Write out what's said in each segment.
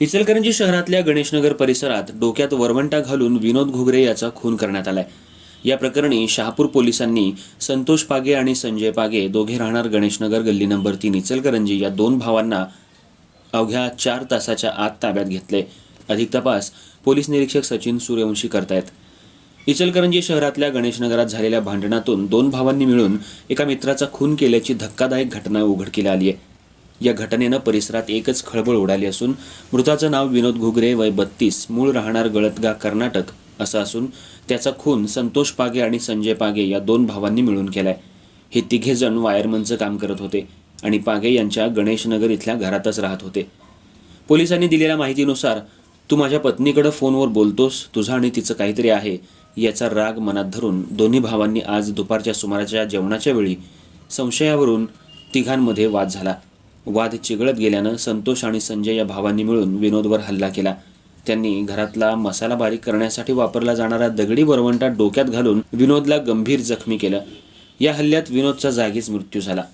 इचलकरंजी शहरातल्या गणेशनगर परिसरात डोक्यात वरवंटा घालून विनोद घुगरे याचा खून करण्यात आलाय. या प्रकरणी शहापूर पोलिसांनी संतोष पागे आणि संजय पागे दोघे राहणार गणेशनगर गल्ली नंबर तीन इचलकरंजी या दोन भावांना अवघ्या चार तासाच्या आत ताब्यात घेतले. अधिक तपास पोलीस निरीक्षक सचिन सूर्यवंशी करतायत. इचलकरंजी शहरातल्या गणेशनगरात झालेल्या भांडणातून दोन भावांनी मिळून एका मित्राचा खून केल्याची धक्कादायक घटना उघडकीला आली आहे. या घटनेनं परिसरात एकच खळबळ उडाली असून मृताचं नाव विनोद घुगरे वय बत्तीस मूळ राहणार गळतगा कर्नाटक असं असून त्याचा खून संतोष पागे आणि संजय पागे या दोन भावांनी मिळून केलाय. हे तिघे जण वायरमनचं काम करत होते आणि पागे यांच्या गणेशनगर इथल्या घरातच राहत होते. पोलिसांनी दिलेल्या माहितीनुसार तू माझ्या पत्नीकडं फोनवर बोलतोस तुझं आणि तिचं काहीतरी आहे याचा राग मनात धरून दोन्ही भावांनी आज दुपारच्या सुमाराच्या जेवणाच्या वेळी संशयावरून तिघांमध्ये वाद झाला. वाद चिघळत गेल्यानं संतोष आणि संजय या भावांनी मिळून विनोदवर हल्ला केला. त्यांनी घरातला मसाला बारीक करण्यासाठी वापरला जाणारा दगडी वरवंटा डोक्यात घालून विनोदला गंभीर जखमी केलं. या हल्ल्यात विनोदचा जागीच मृत्यू झाला.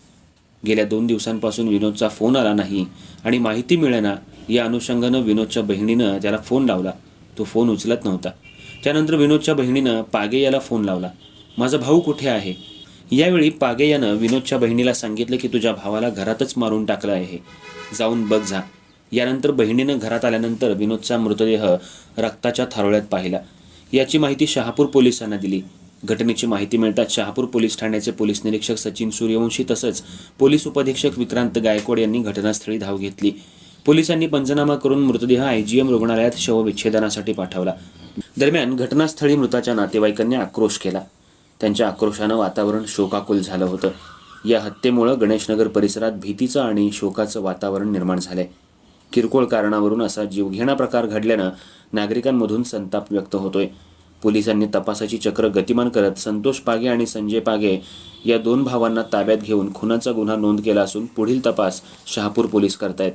गेल्या दोन दिवसांपासून विनोदचा फोन आला नाही आणि माहिती मिळेना या अनुषंगानं विनोदच्या बहिणीनं त्याला फोन लावला. तो फोन उचलत नव्हता. त्यानंतर विनोदच्या बहिणीनं पागे याला फोन लावला. माझा भाऊ कुठे आहे? यावेळी पागे यानं विनोदच्या बहिणीला सांगितलं की तुझ्या भावाला घरातच मारून टाकलं आहे. जाऊन बघ जा. यानंतर बहिणीनं घरात आल्यानंतर विनोदचा मृतदेह रक्ताच्या थारोळ्यात पाहिला. याची माहिती शहापूर पोलिसांना दिली. घटनेची माहिती मिळताच शहापूर पोलीस ठाण्याचे पोलीस निरीक्षक सचिन सूर्यवंशी तसंच पोलीस उपाधीक्षक विक्रांत गायकवाड यांनी घटनास्थळी धाव घेतली. पोलिसांनी पंचनामा करून मृतदेह आयजीएम रुग्णालयात शवविच्छेदनासाठी पाठवला. दरम्यान घटनास्थळी मृताच्या नातेवाईकांनी आक्रोश केला. त्यांच्या आक्रोशानं वातावरण शोकाकुल झालं होतं. या हत्येमुळं गणेशनगर परिसरात भीतीचं आणि शोकाचं वातावरण निर्माण झालंय. किरकोळ कारणावरून असा जीवघेणा प्रकार घडल्यानं नागरिकांमधून संताप व्यक्त होतोय. पोलिसांनी तपासाची चक्र गतिमान करत संतोष पागे आणि संजय पागे या दोन भावांना ताब्यात घेऊन खुनाचा गुन्हा नोंद केला असून पुढील तपास शहापूर पोलीस करतायत.